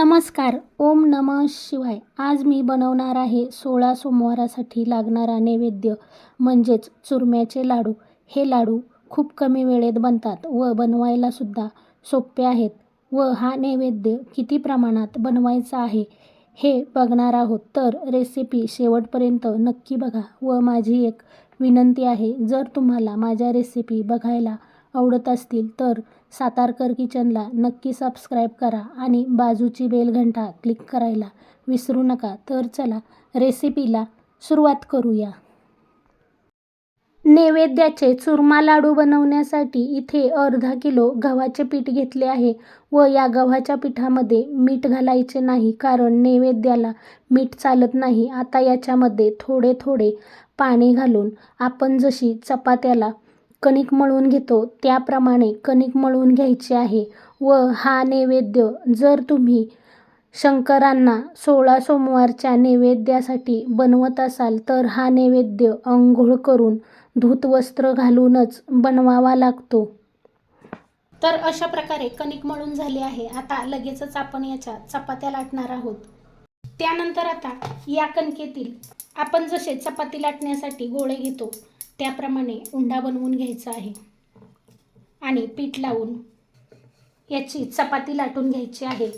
नमस्कार ओम नम शिवाय. आज मी बनवणार आहे सोळा सोमवारासाठी लागणारा नैवेद्य म्हणजेच चुरम्याचे लाडू. हे लाडू खूप कमी वेळेत बनतात व बनवायलासुद्धा सोपे आहेत. व हा नैवेद्य किती प्रमाणात बनवायचा आहे हे बघणार आहोत. तर रेसिपी शेवटपर्यंत नक्की बघा व माझी एक विनंती आहे जर तुम्हाला माझ्या रेसिपी बघायला आवडत असतील तर सातारकर किचनला नक्की सबस्क्राईब करा आणि बाजूची बेलघंटा क्लिक करायला विसरू नका. तर चला रेसिपीला सुरुवात करूया. नैवेद्याचे चुरमा लाडू बनवण्यासाठी इथे अर्धा किलो गव्हाचे पीठ घेतले आहे व या गव्हाच्या पिठामध्ये मीठ घालायचे नाही कारण नैवेद्याला मीठ चालत नाही. आता याच्यामध्ये थोडे थोडे पाणी घालून आपण जशी चपात्याला कणिक मळून घेतो त्याप्रमाणे कणिक मळून घ्यायची आहे व हा नैवेद्य जर तुम्ही शंकरांना सोळा सोमवारच्या नैवेद्यासाठी बनवत असाल तर हा नैवेद्य अंघोळ करून धूत वस्त्र घालूनच बनवावा लागतो. तर अशा प्रकारे कणिक मळून झाली आहे. आता लगेचच आपण याच्या चपात्या लाटणार आहोत. त्यानंतर आता या कणकेतील आपण जसे चपाती लाटण्यासाठी गोळे घेतो त्याप्रमाणे उंडा बनवून घ्यायचा आहे. आणि पीठ लावून याची चपाती लाटून घ्यायची आहे.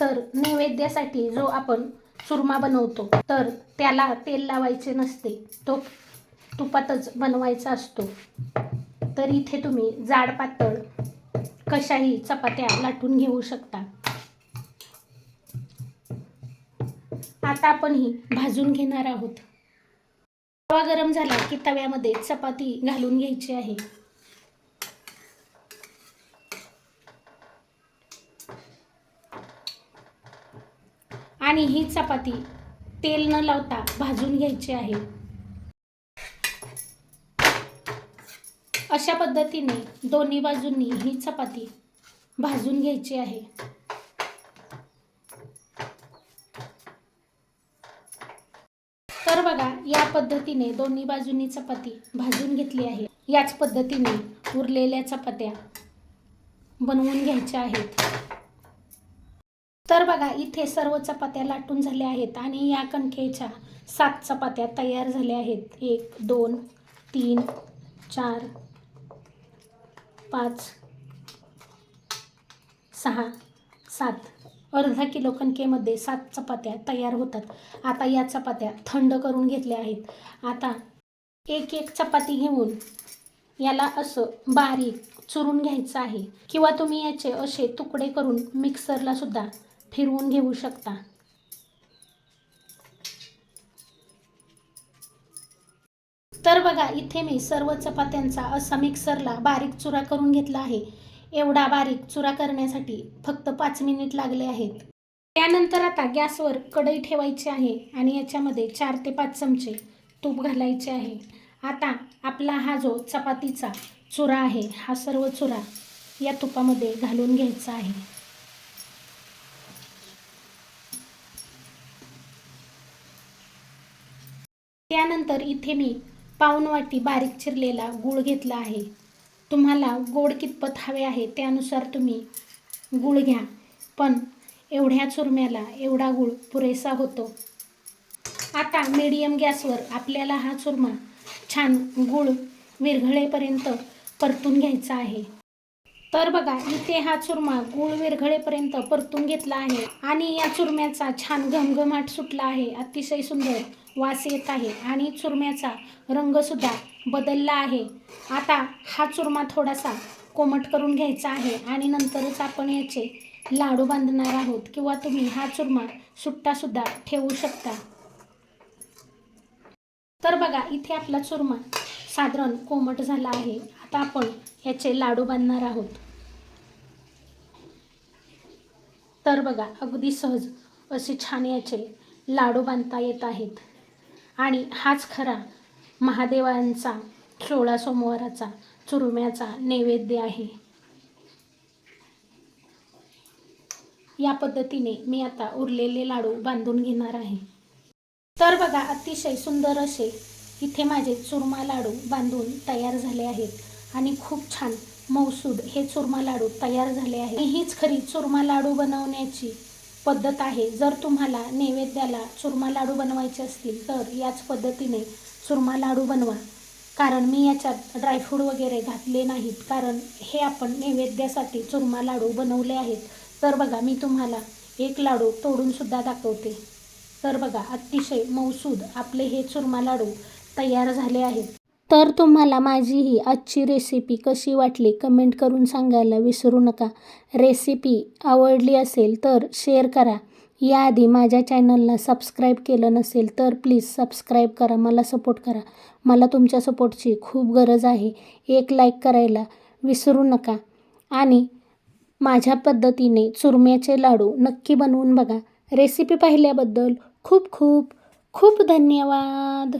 तर नैवेद्यासाठी जो आपण चुरमा बनवतो तर त्याला तेल लावायचे नसते. तो तुपातच बनवायचा असतो. तर इथे तुम्ही जाड पातळ कशाही चपात्या लाटून घेऊ शकता. आता आपण ही भाजून घेणार आहोत. तवा गरम झाला की तव्यामध्ये चपाती घालून घ्यायची आहे. आणि ही चपाती तेल न लावता भाजून घ्यायची आहे. अशा पद्धतीने दोन्ही बाजूंनी ही चपाती भाजून घ्यायची आहे तर बघा या पद्धतीने दोन्ही बाजूंनी चपाती भाजून घेतली आहे. याच पद्धतीने उरलेल्या चपात्या बनवून घ्यायच्या आहेत. तर बघा इथे सर्व चपात्या लाटून झाल्या आहेत आणि या कणकेच्या सात चपात्या तयार झाल्या आहेत. एक दोन तीन चार पाच सहा सात अर्धा किलो कणकेमध्ये सात चपात्या तयार होतात. आता या चपात्या थंड करून घेतल्या आहेत. आता एक एक चपाती घेऊन याला असं बारीक चुरून घ्यायचं आहे. किंवा तुम्ही याचे असे तुकडे करून मिक्सरला सुद्धा फिरवून घेऊ शकता. तर बघा इथे मी सर्व चपात्यांचा असा मिक्सरला बारीक चुरा करून घेतला आहे. एवढा बारीक चुरा करण्यासाठी फक्त पाच मिनिट लागले आहेत. त्यानंतर आता गॅसवर कढई ठेवायची आहे आणि याच्यामध्ये चार ते पाच चमचे तूप घालायचे आहे. आता आपला हा जो चपातीचा चुरा आहे हा सर्व चुरा या तुपामध्ये घालून घ्यायचा आहे. त्यानंतर इथे मी पाऊन वाटी बारीक चिरलेला गूळ घेतला आहे. तुम्हाला गोड कितपत हवे आहे त्यानुसार तुम्ही गूळ घ्या. पण एवढ्या चुरम्याला एवढा गूळ पुरेसा होतो. आता मीडियम गॅसवर आपल्याला हा चुरमा छान गूळ विरघळेपर्यंत परतून घ्यायचा आहे. तर बघा इथे हा चुरमा गूळ विरघळेपर्यंत परतून घेतला आहे आणि या चुरम्याचा छान घमघमाट सुटला आहे. अतिशय सुंदर वास येत आहे आणि चुरम्याचा रंगसुद्धा बदलला आहे. आता हा चुरमा थोडासा कोमट करून घ्यायचा आहे आणि नंतरच आपण याचे लाडू बांधणार आहोत किंवा तुम्ही हा चुरमा सुट्टासुद्धा ठेवू शकता. तर बघा इथे आपला चुरमा साधारण कोमट झाला आहे. आता आपण याचे लाडू बांधणार आहोत. तर बघा अगदी सहज असे छान याचे लाडू बांधता येत आहेत. आणि हाच खरा महादेवांचा सोळा सोमवाराचा चुरम्याचा नैवेद्य आहे. या पद्धतीने मी आता उरलेले लाडू बांधून घेणार आहे. तर बघा अतिशय सुंदर असे इथे माझे चुरमा लाडू बांधून तयार झाले आहेत. आणि खूप छान मौसूद हे चुरमा लाडू तयार झाले आहे हीच खरी चुरमा लाडू बनवण्याची पद्धत आहे. जर तुम्हाला नैवेद्याला चुरमा लाडू बनवायचे असतील तर याच पद्धतीने चुरमा लाडू बनवा. कारण मी याच्यात ड्रायफ्रूट वगैरे घातले नाहीत. कारण हे आपण नैवेद्यासाठी चुरमा लाडू बनवले आहेत. तर बघा मी तुम्हाला एक लाडू तोडूनसुद्धा दाखवते. तर बघा अतिशय मौसूद आपले हे चुरमा लाडू तयार झाले आहेत. तर तुम्हाला माझी ही आजची रेसिपी कशी वाटली कमेंट करून सांगायला विसरू नका. रेसिपी आवडली असेल तर शेअर करा. याआधी माझ्या चॅनलला सबस्क्राईब केलं नसेल तर प्लीज सबस्क्राईब करा मला सपोर्ट करा. मला तुमच्या सपोर्टची खूप गरज आहे. एक लाईक करायला विसरू नका. आणि माझ्या पद्धतीने चुरम्याचे लाडू नक्की बनवून बघा. रेसिपी पाहिल्याबद्दल खूप खूप खूप धन्यवाद.